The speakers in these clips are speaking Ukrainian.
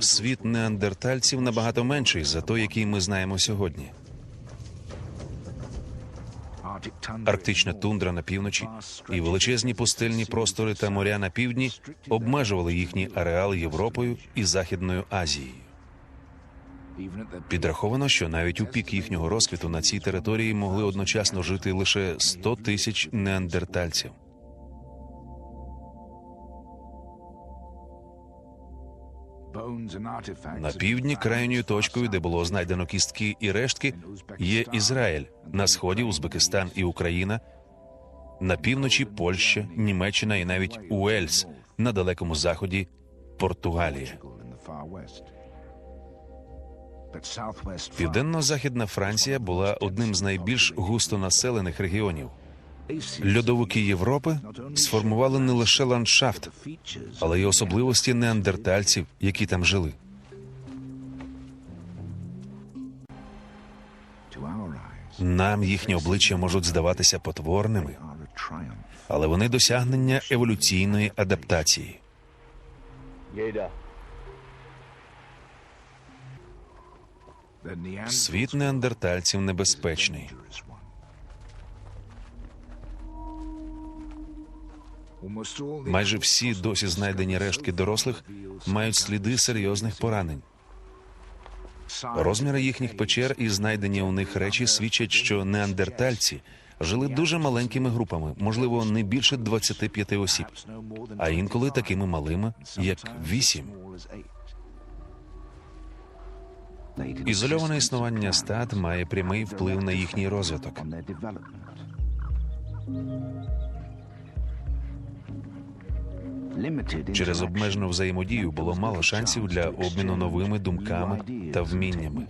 Світ неандертальців набагато менший за той, який ми знаємо сьогодні. Арктична тундра на півночі і величезні пустельні простори та моря на півдні обмежували їхній ареал Європою і Західною Азією. Підраховано, що навіть у пік їхнього розквіту на цій території могли одночасно жити лише 100 тисяч неандертальців. На півдні крайньою точкою, де було знайдено кістки і рештки, є Ізраїль, на сході Узбекистан і Україна, на півночі Польща, Німеччина і навіть Уельс, на далекому заході Португалія. Південно-західна Франція була одним з найбільш густонаселених регіонів. Льодовики Європи сформували не лише ландшафт, але й особливості неандертальців, які там жили. Нам їхні обличчя можуть здаватися потворними, але вони досягнення еволюційної адаптації. Світ неандертальців небезпечний. Майже всі досі знайдені рештки дорослих мають сліди серйозних поранень. Розміри їхніх печер і знайдені у них речі свідчать, що неандертальці жили дуже маленькими групами, можливо, не більше 25 осіб, а інколи такими малими, як вісім. Ізольоване існування стад має прямий вплив на їхній розвиток. Через обмежену взаємодію було мало шансів для обміну новими думками та вміннями.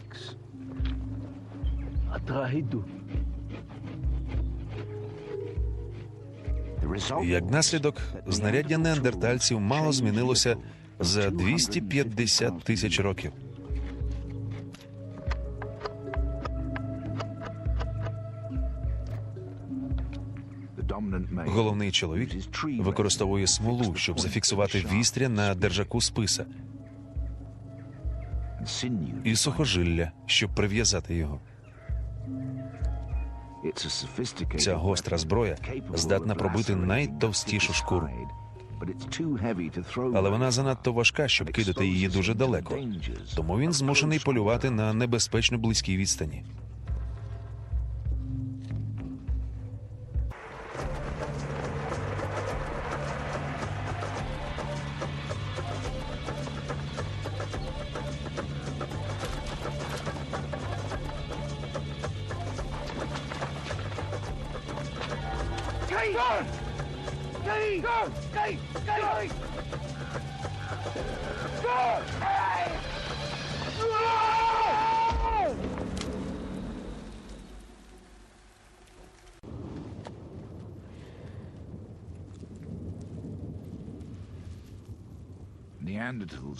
Як наслідок, знаряддя неандертальців мало змінилося за 250 тисяч років. Головний чоловік використовує смолу, щоб зафіксувати вістря на держаку списа і сухожилля, щоб прив'язати його. Ця гостра зброя здатна пробити найтовстішу шкуру, але вона занадто важка, щоб кидати її дуже далеко. Тому він змушений полювати на небезпечно близькій відстані.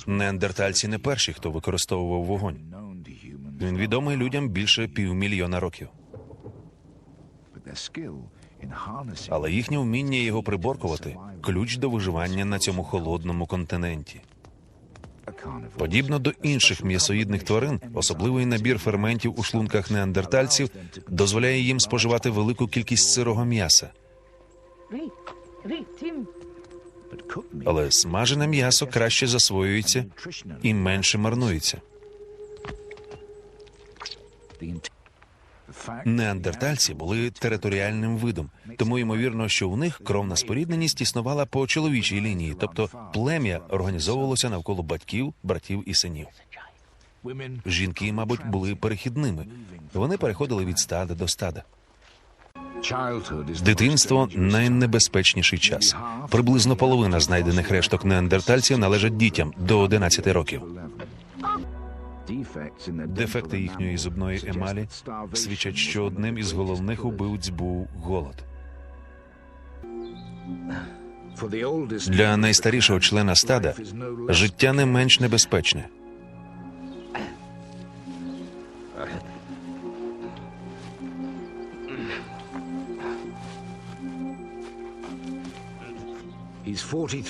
Неандертальці не перші, хто використовував вогонь. Він відомий людям більше півмільйона років. Але їхнє вміння його приборкувати ключ до виживання на цьому холодному континенті. Подібно до інших м'ясоїдних тварин, особливий набір ферментів у шлунках неандертальців дозволяє їм споживати велику кількість сирого м'яса. Але смажене м'ясо краще засвоюється і менше марнується. Неандертальці були територіальним видом, тому ймовірно, що у них кровна спорідненість існувала по чоловічій лінії, тобто плем'я організовувалося навколо батьків, братів і синів. Жінки, мабуть, були перехідними. Вони переходили від стада до стада. Дитинство найнебезпечніший час. Приблизно половина знайдених решток неандертальців належать дітям до 11 років. Дефекти їхньої зубної емалі свідчать, що одним із головних убивць був голод. Для найстарішого члена стада життя не менш небезпечне.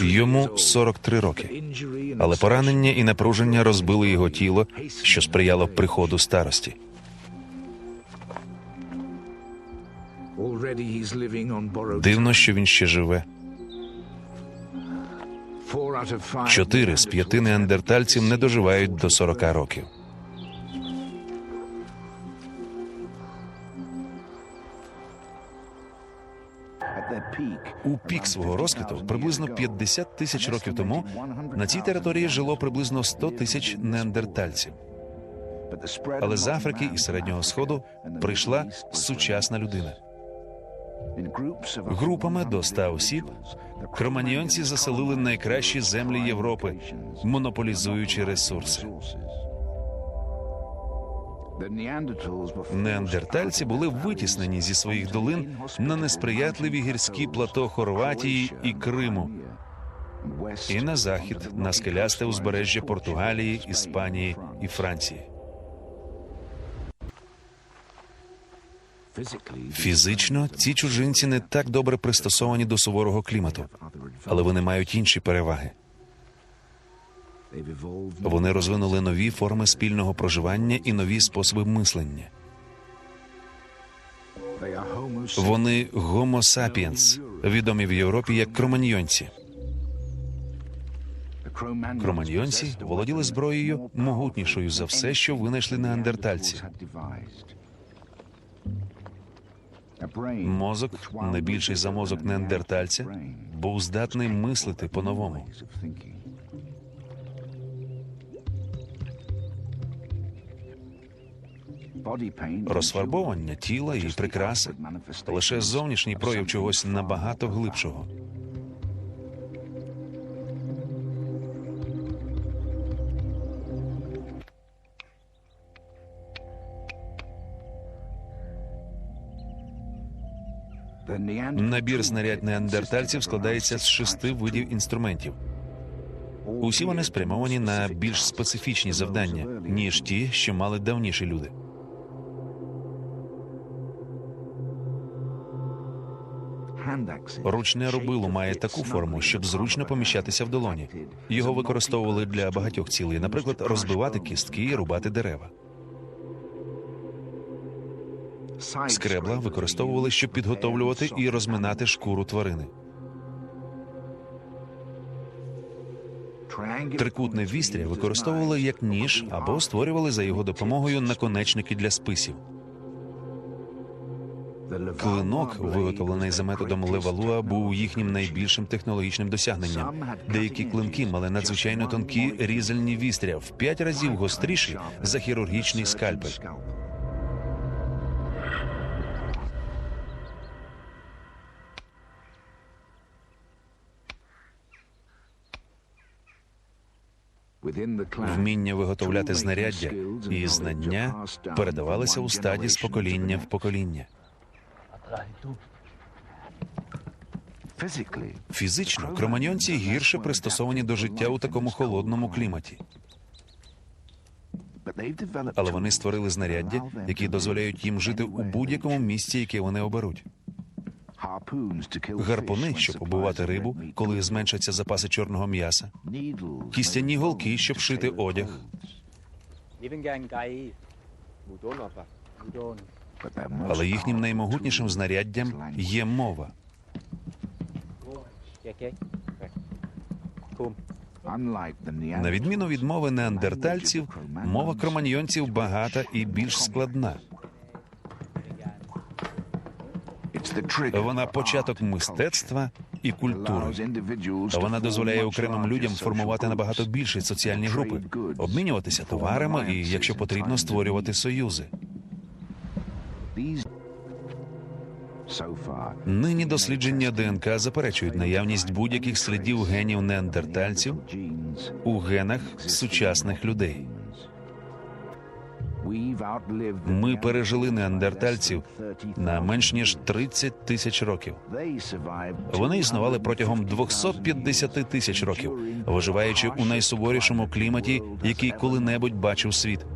Йому 43 роки. Але поранення і напруження розбили його тіло, що сприяло приходу старості. Дивно, що він ще живе. Чотири з п'яти неандертальців не доживають до 40 років. У пік свого розквіту, приблизно 50 тисяч років тому, на цій території жило приблизно 100 тисяч неандертальців. Але з Африки і Середнього Сходу прийшла сучасна людина. Групами до 100 осіб кроманьйонці заселили найкращі землі Європи, монополізуючи ресурси. Неандертальці були витіснені зі своїх долин на несприятливі гірські плато Хорватії і Криму, і на захід на скелясте узбережжя Португалії, Іспанії і Франції. Фізично ці чужинці не так добре пристосовані до суворого клімату, але вони мають інші переваги. Вони розвинули нові форми спільного проживання і нові способи мислення. Вони Homo sapiens, відомі в Європі як кроманьйонці. Кроманьйонці володіли зброєю могутнішою за все, що винайшли неандертальці. Мозок, не більший за мозок неандертальця, був здатний мислити по-новому. Розфарбовання тіла і прикраси лише зовнішній прояв чогось набагато глибшого. Набір знарядь неандертальців складається з шести видів інструментів. Усі вони спрямовані на більш специфічні завдання, ніж ті, що мали давніші люди. Ручне рубило має таку форму, щоб зручно поміщатися в долоні. Його використовували для багатьох цілей, наприклад, розбивати кістки і рубати дерева. Скребла використовували, щоб підготовлювати і розминати шкуру тварини. Трикутне вістря використовували як ніж або створювали за його допомогою наконечники для списів. Клинок, виготовлений за методом Левалуа, був їхнім найбільшим технологічним досягненням. Деякі клинки мали надзвичайно тонкі різальні вістря в п'ять разів гостріші за хірургічний скальпель. Вміння виготовляти знаряддя і знання передавалися у стаді з покоління в покоління. Фізично кроманьонці гірше пристосовані до життя у такому холодному кліматі, але вони створили знаряддя, які дозволяють їм жити у будь-якому місці, яке вони оберуть. Гарпуни, щоб побувати рибу, коли зменшаться запаси чорного м'яса, кістяні голки, щоб шити одяг, але їхнім наймогутнішим знаряддям є мова. На відміну від мови неандертальців, мова кроманьйонців багата і більш складна. Вона початок мистецтва і культури. Вона дозволяє окремим людям формувати набагато більші соціальні групи, обмінюватися товарами і, якщо потрібно, створювати союзи. Нині дослідження ДНК заперечують наявність будь-яких слідів генів неандертальців у генах сучасних людей. Ми пережили неандертальців на менш ніж 30 тисяч років. Вони існували протягом 250 тисяч років, виживаючи у найсуворішому кліматі, який коли-небудь бачив світ.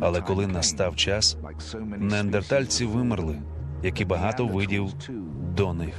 Але коли настав час, неандертальці вимерли, як і багато видів до них.